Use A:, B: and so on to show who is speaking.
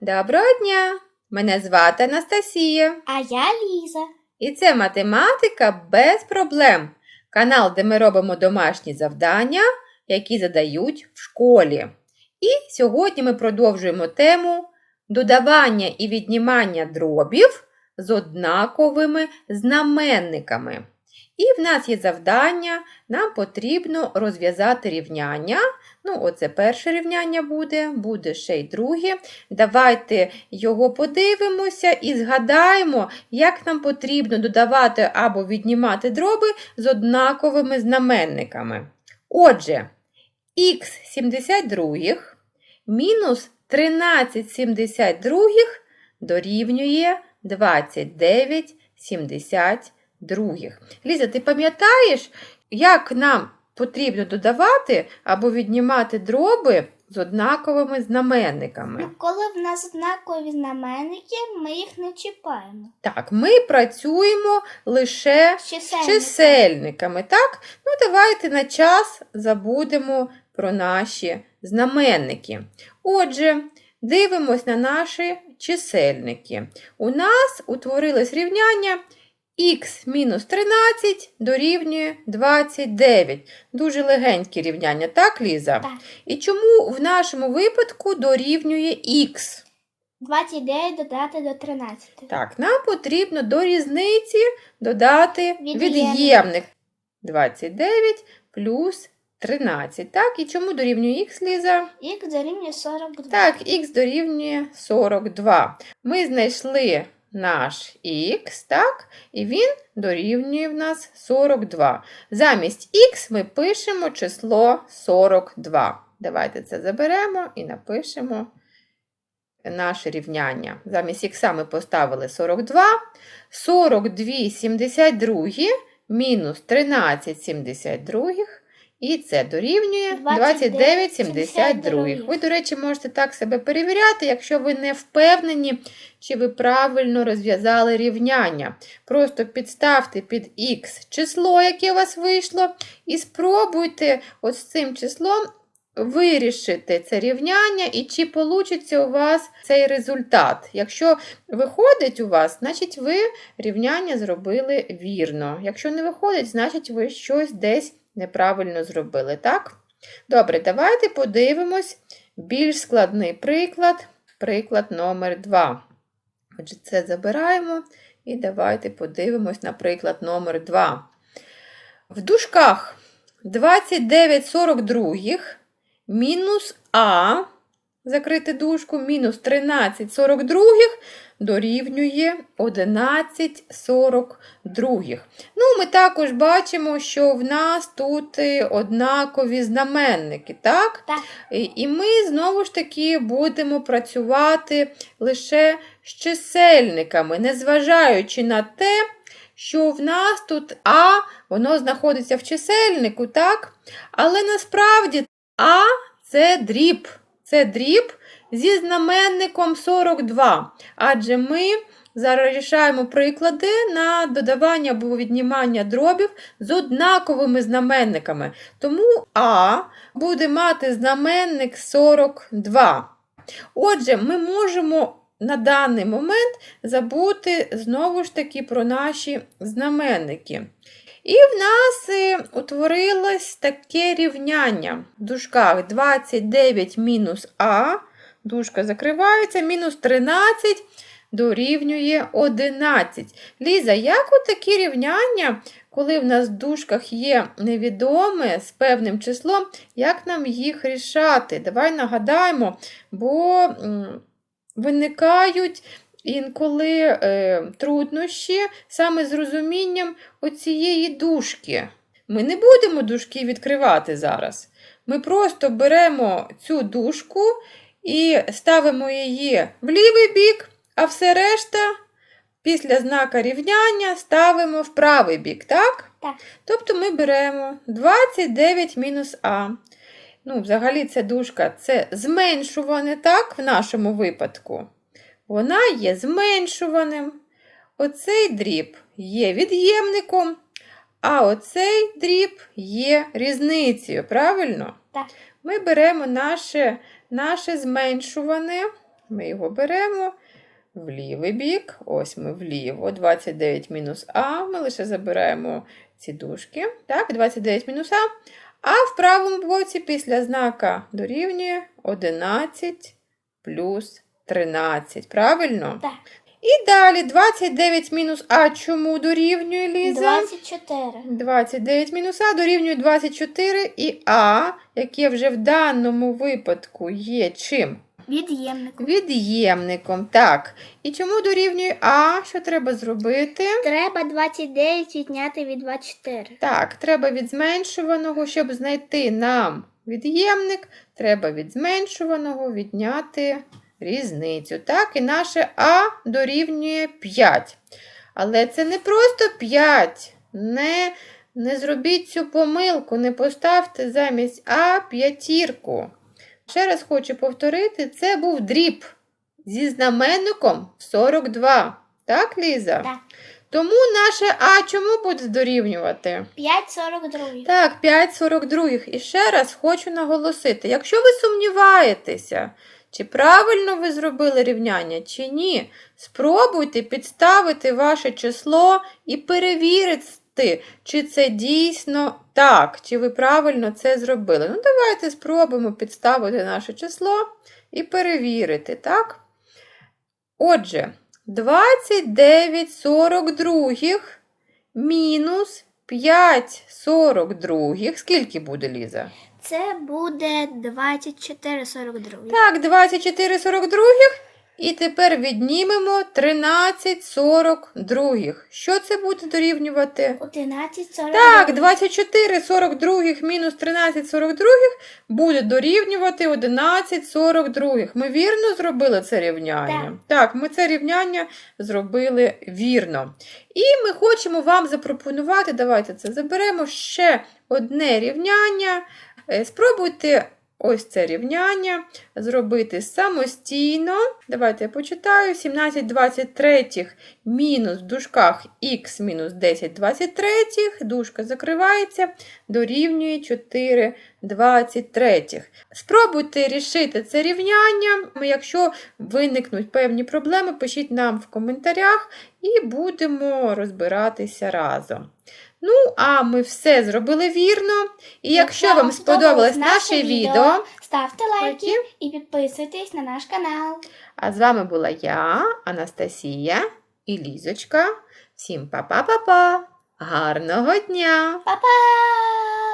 A: Доброго дня! Мене звати Анастасія.
B: А я Ліза.
A: І це математика без проблем. Канал, де ми робимо домашні завдання, які задають в школі. І сьогодні ми продовжуємо тему додавання і віднімання дробів з однаковими знаменниками. І в нас є завдання, нам потрібно розв'язати рівняння. Ну, оце перше рівняння буде, буде ще й друге. Давайте його подивимося і згадаємо, як нам потрібно додавати або віднімати дроби з однаковими знаменниками. Отже, х 72 мінус 13 72 дорівнює 29 72. Ліза, ти пам'ятаєш, як нам потрібно додавати або віднімати дроби з однаковими знаменниками?
B: Ну, коли в нас однакові знаменники, ми їх не чіпаємо.
A: Так, ми працюємо лише з
B: Чисельники.
A: чисельниками, так? Ну, давайте на час забудемо про наші знаменники. Отже, дивимось на наші чисельники. У нас утворилось рівняння х мінус 13 дорівнює 29. Дуже легеньке рівняння, так, Ліза?
B: Так.
A: І чому в нашому випадку дорівнює х?
B: 29 додати до 13.
A: Так, нам потрібно до різниці додати
B: Від'ємник.
A: від'ємник. 29 плюс 13. Так, і чому дорівнює х, Ліза?
B: Х дорівнює 42.
A: Так, х дорівнює 42. Ми знайшли наш х, так, і він дорівнює в нас 42. Замість х ми пишемо число 42. Давайте це заберемо і напишемо наше рівняння. Замість х ми поставили 42. 42 72 мінус 13 72. І це дорівнює 29 72. Ви, до речі, можете так себе перевіряти, якщо ви не впевнені, чи ви правильно розв'язали рівняння. Просто підставте під х число, яке у вас вийшло, і спробуйте ось цим числом вирішити це рівняння і чи вийде у вас цей результат. Якщо виходить у вас, значить ви рівняння зробили вірно. Якщо не виходить, значить ви щось десь неправильно зробили, так? Добре, давайте подивимось більш складний приклад, приклад номер 2. Отже, це забираємо і давайте подивимось на приклад номер 2. В дужках 29,42 мінус А, закрити дужку, мінус 13 42 дорівнює 11 42. Ну, ми також бачимо, що в нас тут е, однакові знаменники, так?
B: Так.
A: І ми знову ж таки будемо працювати лише з чисельниками, незважаючи на те, що в нас тут А, воно знаходиться в чисельнику, так? Але насправді А це дріб. Це дріб зі знаменником 42. Адже ми зараз рішаємо приклади на додавання або віднімання дробів з однаковими знаменниками. Тому А буде мати знаменник 42. Отже, ми можемо на даний момент забути знову ж таки про наші знаменники. І в нас е, утворилось таке рівняння в дужках 29 мінус А, дужка закривається, мінус 13 дорівнює 11. Ліза, як от такі рівняння, коли в нас в дужках є невідоме з певним числом, як нам їх рішати? Давай нагадаємо, бо виникають інколи е, труднощі саме з розумінням оцієї дужки. Ми не будемо дужки відкривати зараз. Ми просто беремо цю дужку і ставимо її в лівий бік, а все решта після знака рівняння ставимо в правий бік, так?
B: Так.
A: Тобто ми беремо 29 мінус А. Ну, взагалі, ця дужка це зменшуване, так, в нашому випадку. Вона є зменшуваним. Оцей дріб є від'ємником, а оцей дріб є різницею, правильно?
B: Так.
A: Ми беремо наше, наше зменшуване Ми його беремо в лівий бік. Ось ми вліво. 29 мінус А. Ми лише забираємо ці дужки. Так, 29 мінус А. А в правому боці після знака дорівнює 11 плюс 13. Правильно?
B: Так.
A: І далі 29 мінус А чому дорівнює Ліза?
B: 24.
A: 29 мінус А дорівнює 24 і А, яке вже в даному випадку є чим?
B: Від'ємник.
A: Від'ємником. Так. І чому дорівнює А? Що треба зробити?
B: Треба 29 відняти від 24.
A: Так, треба від зменшуваного, щоб знайти нам від'ємник, треба від зменшуваного відняти різницю. Так, і наше А дорівнює 5. Але це не просто 5. Не, не зробіть цю помилку, не поставте замість А п'ятірку. Ще раз хочу повторити, це був дріб зі знаменником 42. Так, Ліза?
B: Так.
A: Тому наше А чому буде дорівнювати?
B: 5,42.
A: Так, 5,42. І ще раз хочу наголосити: якщо ви сумніваєтеся, чи правильно ви зробили рівняння, чи ні, спробуйте підставити ваше число і перевірити, чи це дійсно так, чи ви правильно це зробили. Ну, давайте спробуємо підставити наше число і перевірити, так? Отже, 29 42 мінус 5 42. Скільки буде, Ліза?
B: Це буде 24,42.
A: Так, 24 42. І тепер віднімемо 13 42. Що це буде дорівнювати?
B: 11,42.
A: Так, 24 42 мінус 13 42 буде дорівнювати 11 42. Ми вірно зробили це рівняння? Так, ми це рівняння зробили вірно. І ми хочемо вам запропонувати, давайте це заберемо ще одне рівняння. Е, Спробуйте ось це рівняння зробити самостійно. Давайте я почитаю. 17 23 мінус в дужках х мінус 10 23, дужка закривається, дорівнює 4 23. Спробуйте рішити це рівняння. Якщо виникнуть певні проблеми, пишіть нам в коментарях і будемо розбиратися разом. Ну, а ми все зробили вірно. І якщо вам сподобалось наше відео,
B: ставте
A: лайки
B: і підписуйтесь на наш канал.
A: а з вами була я, Анастасія і Лізочка. Всім па-па-па-па! Гарного дня!
B: Па-па!